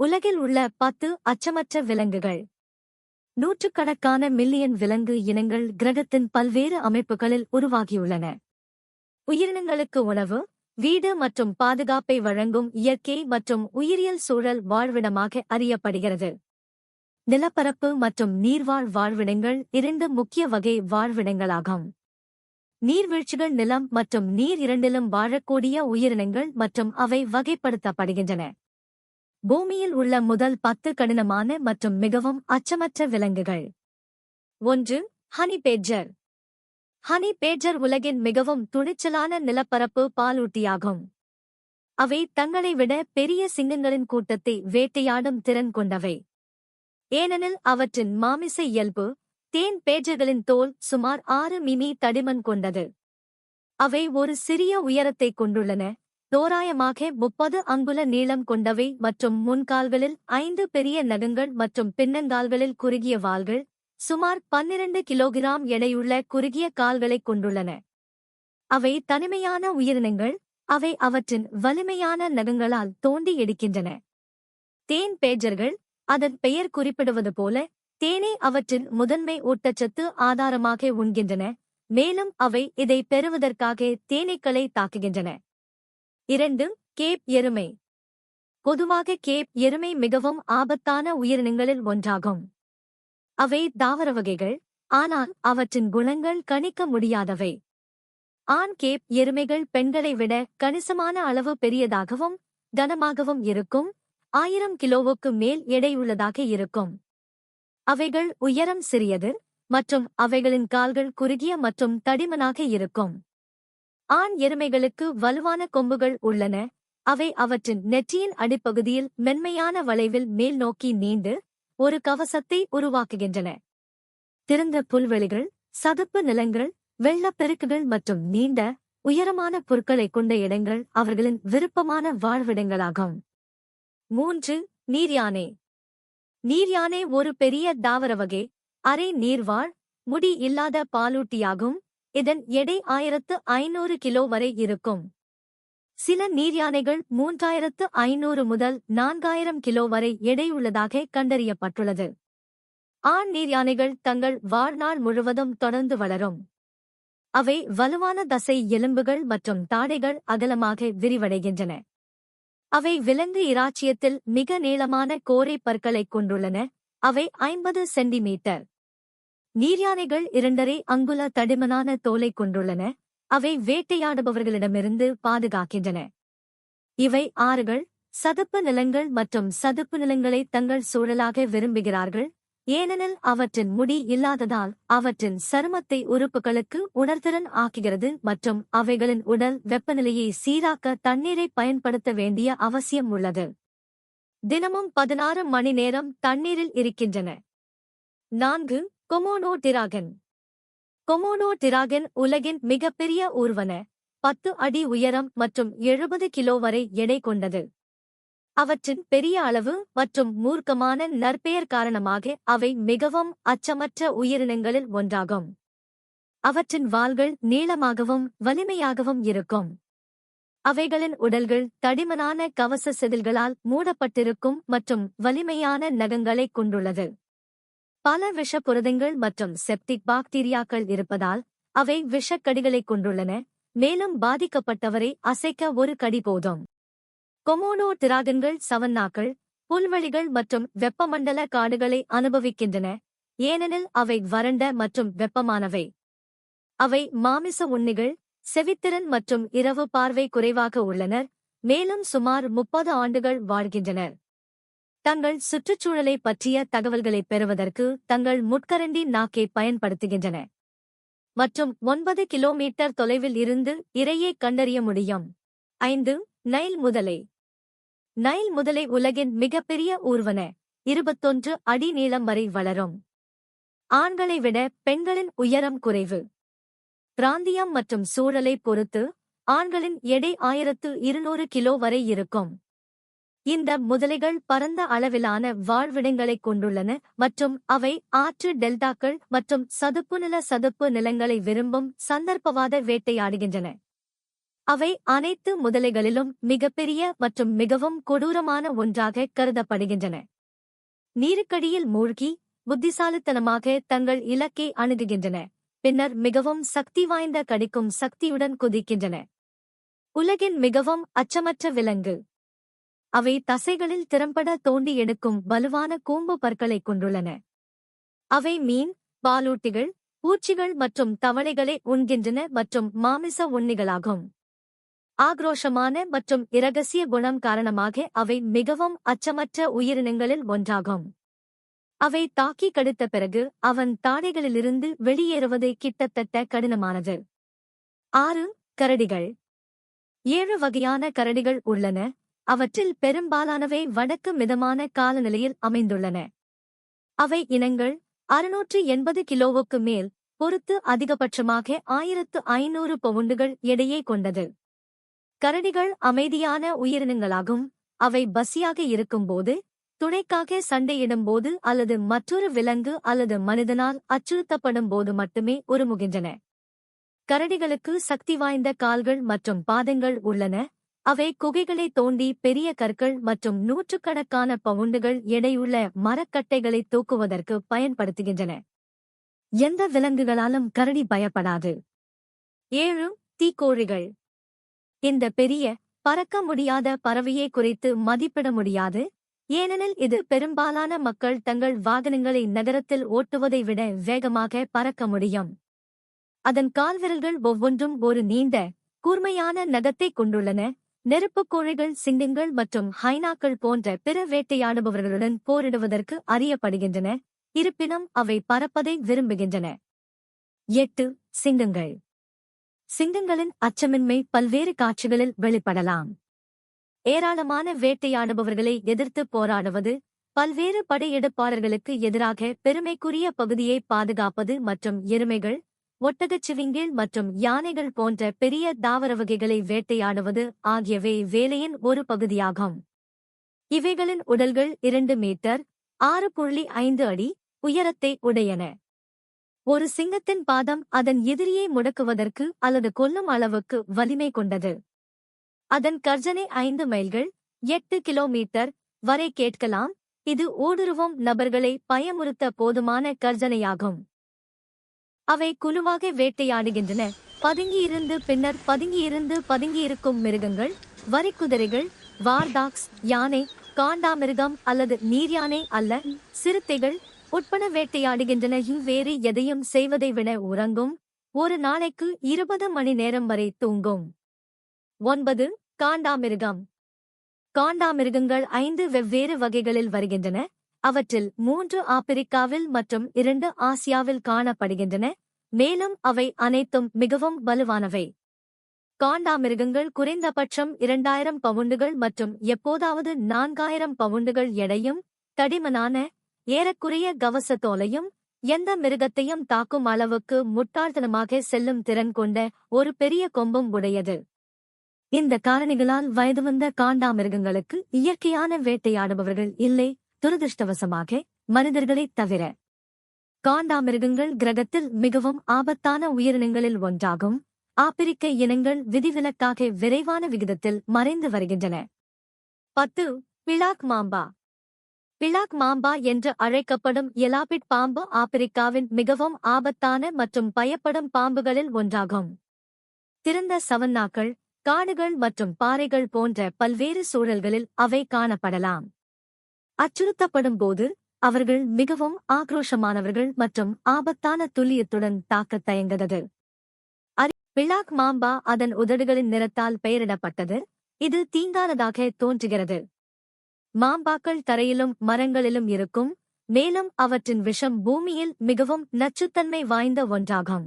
உலகில் உள்ள பத்து அச்சமற்ற விலங்குகள். நூற்றுக்கணக்கான மில்லியன் விலங்கு இனங்கள் கிரகத்தின் பல்வேறு அமைப்புகளில் உருவாகியுள்ளன. உயிரினங்களுக்கு உணவு வீடு மற்றும் பாதுகாப்பை வழங்கும் இயற்கை மற்றும் உயிரியல் சூழல் வாழ்விடமாக அறியப்படுகிறது. நிலப்பரப்பு மற்றும் நீர்வாழ் வாழ்விடங்கள் இரண்டு முக்கிய வகை வாழ்விடங்களாகும். நீர்வீழ்ச்சிகள் நிலம் மற்றும் நீர் இரண்டிலும் வாழக்கூடிய உயிரினங்கள் மற்றும் அவை வகைப்படுத்தப்படுகின்றன. பூமியில் உள்ள முதல் பத்து கடினமான மற்றும் மிகவும் அச்சமற்ற விலங்குகள். ஒன்று ஹனி பேஜர். ஹனி பேஜர் உலகின் மிகவும் துணிச்சலான நிலப்பரப்பு பாலூட்டியாகும். அவை தங்களை விட பெரிய சிங்கங்களின் கூட்டத்தை வேட்டையாடும் திறன் கொண்டவை. ஏனெனில் அவற்றின் மாமிச இயல்பு தேன் பேஜர்களின் தோல் சுமார் ஆறு மிமி தடிமன் கொண்டது. அவை ஒரு சிறிய உயரத்தை கொண்டுள்ளன தோராயமாக முப்பது அங்குல நீளம் கொண்டவை மற்றும் முன்கால்களில் ஐந்து பெரிய நகங்கள் மற்றும் பின்னங்கால்களில் குறுகிய வாள்கள் சுமார் பன்னிரண்டு கிலோகிராம் எடையுள்ள குறுகிய கால்களைக் கொண்டுள்ளன. அவை தனிமையான உயிரினங்கள் அவை அவற்றின் வலிமையான நகங்களால் தோண்டி எடுக்கின்றன. தேன் பேஜர்கள் அதன் பெயர் குறிப்பிடுவது போல தேனே அவற்றின் முதன்மை ஊட்டச்சத்து ஆதாரமாக உண்கின்றன மேலும் அவை இதை பெறுவதற்காக தேனீக்களை தாக்குகின்றன. இரண்டு கேப் எருமை. பொதுவாக கேப் எருமை மிகவும் ஆபத்தான உயிரினங்களில் ஒன்றாகும். அவை தாவர வகைகள் ஆனால் அவற்றின் குணங்கள் கணிக்க முடியாதவை. ஆண் கேப் எருமைகள் பெண்களை விட கணிசமான அளவு பெரியதாகவும் கனமாகவும் இருக்கும் ஆயிரம் கிலோவுக்கு மேல் எடையுள்ளதாக இருக்கும். அவைகள் உயரம் சிறியது மற்றும் அவைகளின் கால்கள் குறுகிய மற்றும் தடிமனாக இருக்கும். ஆண் எருமைகளுக்கு வலுவான கொம்புகள் உள்ளன. அவை அவற்றின் நெற்றியின் அடிப்பகுதியில் மென்மையான வளைவில் மேல் நோக்கி நீண்டு ஒரு கவசத்தை உருவாக்குகின்றன. திறந்த புல்வெளிகள் சதுப்பு நிலங்கள் வெள்ளப்பெருக்குகள் மற்றும் நீண்ட உயரமான புற்களை கொண்ட இடங்கள் அவர்களின் விருப்பமான வாழ்விடங்களாகும். மூன்று நீர்யானை. நீர்யானை ஒரு பெரிய தாவர வகை. அரை நீர்வாழ் முடி இல்லாத பாலூட்டியாகும். இதன் எடை ஆயிரத்து ஐநூறு கிலோ வரை இருக்கும். சில நீர்யானைகள் மூன்றாயிரத்து ஐநூறு முதல் நான்காயிரம் கிலோ வரை எடையுள்ளதாக கண்டறியப்பட்டுள்ளது. ஆண் நீர்யானைகள் தங்கள் வாழ்நாள் முழுவதும் தொடர்ந்து வளரும். அவை வலுவான தசை எலும்புகள் மற்றும் தாடைகள் அகலமாக விரிவடைகின்றன. அவை விலங்கு இராச்சியத்தில் மிக நீளமான கோரை பற்களைக் கொண்டுள்ளன. அவை ஐம்பது சென்டிமீட்டர். நீர்யானைகள் இரண்டரை அங்குல தடிமனான தோலை கொண்டுள்ளன. அவை வேட்டையாடுபவர்களிடமிருந்து பாதுகாக்கின்றன. இவை ஆறுகள் சதுப்பு நிலங்கள் மற்றும் சதுப்பு நிலங்களை தங்கள் சூழலாக விரும்புகிறார்கள். ஏனெனில் அவற்றின் முடி இல்லாததால் அவற்றின் சருமத்தை உறுப்புகளுக்கு உணர்திறன் ஆக்குகிறது மற்றும் அவைகளின் உடல் வெப்பநிலையை சீராக்க தண்ணீரை பயன்படுத்த வேண்டிய அவசியம் உள்ளது. தினமும் பதினாறு மணி நேரம் தண்ணீரில் இருக்கின்றன. நான்கு கொமோனோ டிராகன். கொமோனோ டிராகன் உலகின் மிகப்பெரிய ஊர்வன பத்து அடி உயரம் மற்றும் எழுபது கிலோ வரை எடை கொண்டது. அவற்றின் பெரிய அளவு மற்றும் மூர்க்கமான நற்பெயர் காரணமாக அவை மிகவும் அச்சமற்ற உயிரினங்களில் ஒன்றாகும். அவற்றின் வாள்கள் நீளமாகவும் வலிமையாகவும் இருக்கும். அவைகளின் உடல்கள் தடிமனான கவச செதில்களால் மூடப்பட்டிருக்கும் மற்றும் வலிமையான நகங்களைக் கொண்டுள்ளது. பல விஷ புரதங்கள் மற்றும் செப்டிக் பாக்டீரியாக்கள் இருப்பதால் அவை விஷக்கடிகளைக் கொண்டுள்ளன மேலும் பாதிக்கப்பட்டவரை அசைக்க ஒரு கடி போதும். கொமோனோ திராகன்கள் சவன்னாக்கள் புல்வெளிகள் மற்றும் வெப்பமண்டல காடுகளை அனுபவிக்கின்றன ஏனெனில் அவை வறண்ட மற்றும் வெப்பமானவை. அவை மாமிச உண்ணிகள் செவித்திறன் மற்றும் இரவு பார்வை குறைவாக உள்ளனர் மேலும் சுமார் முப்பது ஆண்டுகள் வாழ்கின்றனர். தங்கள் சுற்றுச்சூழலை பற்றிய தகவல்களை பெறுவதற்கு தங்கள் முட்கரண்டி நாக்கை பயன்படுத்துகின்றன. மற்றும் ஒன்பது கிலோமீட்டர் தொலைவில் இருந்து இரையை கண்டறிய முடியும். ஐந்து நைல் முதலை. நைல் முதலை உலகின் மிகப்பெரிய ஊர்வன. இருபத்தொன்று அடி நீளம் வரை வளரும். ஆண்களை விட பெண்களின் உயரம் குறைவு. பிராந்தியம் மற்றும் சூழலை பொறுத்து ஆண்களின் எடை ஆயிரத்து இருநூறு கிலோ வரை இருக்கும். இந்த முதலைகள் பரந்த அளவிலான வாழ்விடங்களைக் கொண்டுள்ளன மற்றும் அவை ஆற்று டெல்டாக்கள் மற்றும் சதுப்பு நில சதுப்பு நிலங்களை விரும்பும் சந்தர்ப்பவாத வேட்டையாடுகின்றன. அவை அனைத்து முதலைகளிலும் மிகப்பெரிய மற்றும் மிகவும் கொடூரமான ஒன்றாக கருதப்படுகின்றன. நீருக்கடியில் மூழ்கி புத்திசாலித்தனமாக தங்கள் இலக்கை அணுகுகின்றன பின்னர் மிகவும் சக்தி வாய்ந்த கடிக்கும் சக்தியுடன் குதிக்கின்றன. உலகின் மிகவும் அச்சமற்ற விலங்கு. அவை தசைகளில் திறம்பட தோண்டி எடுக்கும் வலுவான கூம்பு பற்களைக் கொண்டுள்ளன. அவை மீன் பாலூட்டிகள் பூச்சிகள் மற்றும் தவளைகளை உண்கின்றன மற்றும் மாமிச உண்ணிகளாகும். ஆக்ரோஷமான மற்றும் இரகசிய குணம் காரணமாக அவை மிகவும் அச்சமற்ற உயிரினங்களில் ஒன்றாகும். அவை தாக்கி கடுத்த பிறகு அவன் தாடைகளிலிருந்து வெளியேறுவது கிட்டத்தட்ட கடினமானது. ஆறு கரடிகள். ஏழு வகையான கரடிகள் உள்ளன. அவற்றில் பெரும்பாலானவை வடக்கு மிதமான காலநிலையில் அமைந்துள்ளன. அவை இனங்கள் அறுநூற்று எண்பது கிலோவுக்கு மேல் பொறுத்து அதிகபட்சமாக ஆயிரத்து ஐநூறு பவுண்டுகள் எடையே கொண்டது. கரடிகள் அமைதியான உயிரினங்களாகும். அவை பசியாக இருக்கும்போது துணைக்காக சண்டையிடும்போது அல்லது மற்றொரு விலங்கு அல்லது மனிதனால் அச்சுறுத்தப்படும் போது மட்டுமே உருமுகின்றன. கரடிகளுக்கு சக்தி வாய்ந்த கால்கள் மற்றும் பாதங்கள் உள்ளன. அவை குகைகளை தோண்டி பெரிய கற்கள் மற்றும் நூற்றுக்கணக்கான பவுண்டுகள் எடையுள்ள மரக்கட்டைகளை தூக்குவதற்கு பயன்படுத்துகின்றன. எந்த விலங்குகளாலும் கரடி பயப்படாது. ஏழு தீக்கோழிகள். இந்த பெரிய பறக்க முடியாத பறவையை குறித்து மதிப்பிட முடியாது. ஏனெனில் இது பெரும்பாலான மக்கள் தங்கள் வாகனங்களை நகரத்தில் ஓட்டுவதை விட வேகமாக பறக்க முடியும். அதன் கால்விரல்கள் ஒவ்வொன்றும் ஒரு நீண்ட கூர்மையான நகத்தை கொண்டுள்ளன. நெருப்புக்கோழிகள் சிங்கங்கள் மற்றும் ஹைனாக்கள் போன்ற பிற வேட்டையாடுபவர்களுடன் போரிடுவதற்கு அறியப்படுகின்றன. இருப்பினும் அவை பறப்பதை விரும்புகின்றன. எட்டு சிங்கங்கள். சிங்கங்களின் அச்சமின்மை பல்வேறு காட்சிகளில் வெளிப்படலாம். ஏராளமான வேட்டையாடுபவர்களை எதிர்த்து போராடுவது பல்வேறு படையெடுப்பாளர்களுக்கு எதிராக பெருமைக்குரிய பகுதியை பாதுகாப்பது மற்றும் எருமைகள் ஒட்டகச்சிவிங்கில் மற்றும் யானைகள் போன்ற பெரிய தாவர வகைகளை வேட்டையாடுவது ஆகியவை வேலையின் ஒரு பகுதியாகும். இவைகளின் உடல்கள் இரண்டு மீட்டர் ஆறு புள்ளி ஐந்து அடி உயரத்தை உடையன. ஒரு சிங்கத்தின் பாதம் அதன் எதிரியை முடக்குவதற்கு அல்லது கொல்லும் அளவுக்கு வலிமை கொண்டது. அதன் கர்ஜனை ஐந்து மைல்கள் எட்டு கிலோமீட்டர் வரை கேட்கலாம். இது ஊடுருவும் நபர்களை பயமுறுத்த போதுமான கர்ஜனையாகும். அவை குழுவாக வேட்டையாடுகின்றன. பதுங்கியிருந்து பின்னர் பதுங்கியிருந்து பதுங்கியிருக்கும் மிருகங்கள் வரிக்குதிரைகள் வார்டாக்ஸ் யானை காண்டாமிருகம் அல்லது நீர் யானை அல்ல சிறுத்தைகள் உட்பட வேட்டையாடுகின்றன. வேறு எதையும் செய்வதை விட உறங்கும். ஒரு நாளைக்கு இருபது மணி நேரம் வரை தூங்கும். ஒன்பது காண்டாமிருகம். காண்டாமிருகங்கள் ஐந்து வெவ்வேறு வகைகளில் வருகின்றன. அவற்றில் மூன்று ஆப்பிரிக்காவில் மற்றும் இரண்டு ஆசியாவில் காணப்படுகின்றன மேலும் அவை அனைத்தும் மிகவும் வலுவானவை. காண்டாமிருகங்கள் குறைந்தபட்சம் இரண்டாயிரம் பவுண்டுகள் மற்றும் எப்போதாவது நான்காயிரம் பவுண்டுகள் எடையும் தடிமனான ஏறக்குறைய கவசத்தோலையும் எந்த மிருகத்தையும் தாக்கும் அளவுக்கு முட்டாள்தனமாக செல்லும் திறன் கொண்ட ஒரு பெரிய கொம்பும் உடையது. இந்த காரணிகளால் வயது வந்த காண்டாமிருகங்களுக்கு இயற்கையான வேட்டையாடுபவர்கள் இல்லை துரதிருஷ்டவசமாக மனிதர்களைத் தவிர. காண்டாமிருகங்கள் கிரகத்தில் மிகவும் ஆபத்தான உயிரினங்களில் ஒன்றாகும். ஆப்பிரிக்க இனங்கள் விதிவிலக்காக விரைவான விகிதத்தில் மறைந்து வருகின்றன. பத்து பிளாக் மாம்பா. பிளாக் மாம்பா என்று அழைக்கப்படும் எலாபிட் பாம்பு ஆப்பிரிக்காவின் மிகவும் ஆபத்தான மற்றும் பயப்படும் பாம்புகளில் ஒன்றாகும். திறந்த சவன்னாக்கள் காடுகள் மற்றும் பாறைகள் போன்ற பல்வேறு சூழல்களில் அவை காணப்படலாம். அச்சுறுத்தப்படும் போது அவர்கள் மிகவும் ஆக்ரோஷமானவர்கள் மற்றும் ஆபத்தான துல்லியத்துடன் தாக்கத் தயங்குகிறது பிளாக் மாம்பா அதன் உதடுகளின் நிறத்தால் பெயரிடப்பட்டது. இது தீங்கானதாக தோன்றுகிறது. மாம்பாக்கள் தரையிலும் மரங்களிலும் இருக்கும் மேலும் அவற்றின் விஷம் பூமியில் மிகவும் நச்சுத்தன்மை வாய்ந்த ஒன்றாகும்.